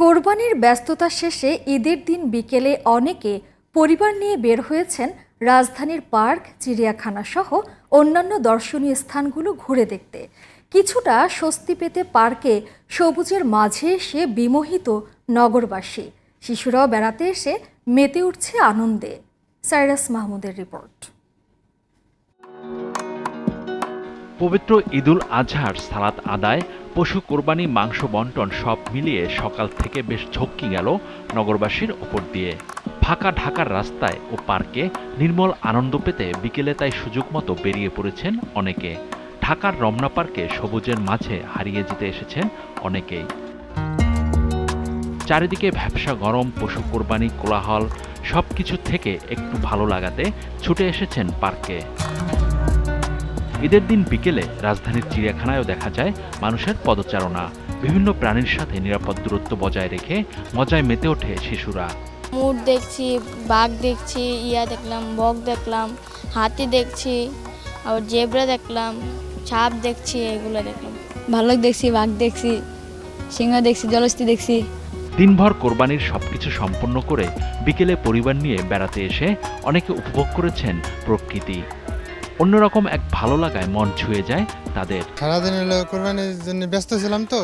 কোরবানির ব্যস্ততা শেষে ঈদের দিন বিকেলে অনেকে পরিবার নিয়ে বের হয়েছেন রাজধানীর পার্ক, চিড়িয়াখানা সহ অন্যান্য দর্শনীয় স্থানগুলো ঘুরে দেখতে। কিছুটা স্বস্তি পেতে পার্কে সবুজের মাঝে এসে বিমোহিত নগরবাসী। শিশুরাও বেড়াতে এসে মেতে উঠছে আনন্দে। সাইরাস মাহমুদের রিপোর্ট। পবিত্র ঈদুল আজহার সালাত আদায়, পশু, কোরবানি, মাংস, বন্টন সব মিলিয়ে সকাল থেকে বেশ ঝক্কি গেল নগরবাসীর ওপর দিয়ে। ফাঁকা ঢাকার রাস্তায় ও পার্কে নির্মল আনন্দ পেতে বিকেলে তাই সুযোগ মতো বেরিয়ে পড়েছেন অনেকে। ঢাকার রমনা পার্কে সবুজের মাঝে হারিয়ে যেতে এসেছেন অনেকেই। চারিদিকে ভ্যাবসা গরম, পশু, কোরবানি, কোলাহল সব কিছু থেকে একটু ভালো লাগাতে ছুটে এসেছেন পার্কে। ঈদের দিন বিকেলে রাজধানীর চিড়িয়াখানায়ও দেখা যায় মানুষের পদচারণা। বিভিন্ন প্রাণীর সাথে নিরাপদ দূরত্ব বজায় রেখে মজায় মেতে ওঠে শিশুরা। মুর দেখছি বাঘ দেখছি ইয়া দেখলাম বক দেখলাম হাতি দেখছি আবার জেব্রা দেখলাম সাপ দেখছি এগুলো দেখলাম। ভাল্লুক দেখছি বাঘ দেখছি সিংহ দেখছি জলস্থি দেখছি। দিনভর কোরবানির সবকিছু সম্পন্ন করে বিকেলে পরিবার নিয়ে বেড়াতে এসে অনেকে উপভোগ করেছেন প্রকৃতি। অন্যরকম এক ভালো লাগায় মন ছুঁয়ে যায় তাদের। সারাদিন হলো কোরবানির জন্য ব্যস্ত ছিলাম তো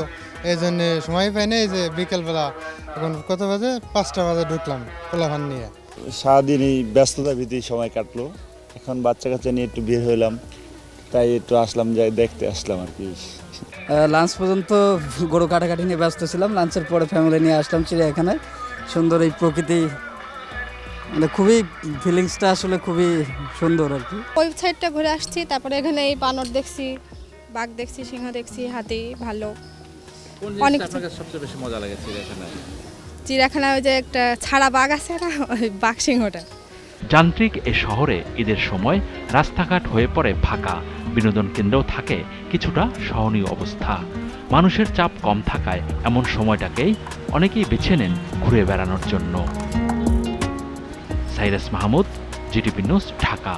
এই জন্য সময় পাই না এই যে বিকেলবেলা এখন কত বাজে? পাঁচটা বাজে ঢুকলাম পোলাভান নিয়ে। সারাদিন এই ব্যস্ততার ভিতরে সময় কাটলো। এখন বাচ্চা কাচ্চা নিয়ে একটু বের হইলাম তাই একটু আসলাম যাই দেখতে আসলাম আর কি। লাঞ্চ পর্যন্ত গরু কাটাকাটি নিয়ে ব্যস্ত ছিলাম লাঞ্চের পরে ফ্যামিলি নিয়ে আসলাম চিড়িয়াখানায়। সুন্দর এই প্রকৃতি মানে খুবই ফিলিংসটা আসলে খুবই সুন্দর আর কি। ওই সাইডটা ঘুরে আসছি তারপরে এখানে এই বানর দেখছি বাঘ দেখছি সিংহ দেখছি হাতি ভালো অনেক সবচেয়ে বেশি মজা লেগেছে এখানে চিড়িয়াখানায় ওই যে একটা ছাড়া বাঘ আছে না ওই বাঘ সিংহটা। যান্ত্রিক এ শহরে ঈদের সময় রাস্তাঘাট হয়ে পড়ে ফাঁকা বিনোদন কেন্দ্রেও থাকে কিছুটা সহনীয় অবস্থা। মানুষের চাপ কম থাকায় এমন সময়টাকেই অনেকেই বেছে নেন ঘুরে বেড়ানোর জন্য। Sairas Mahmud GTP news Dhaka.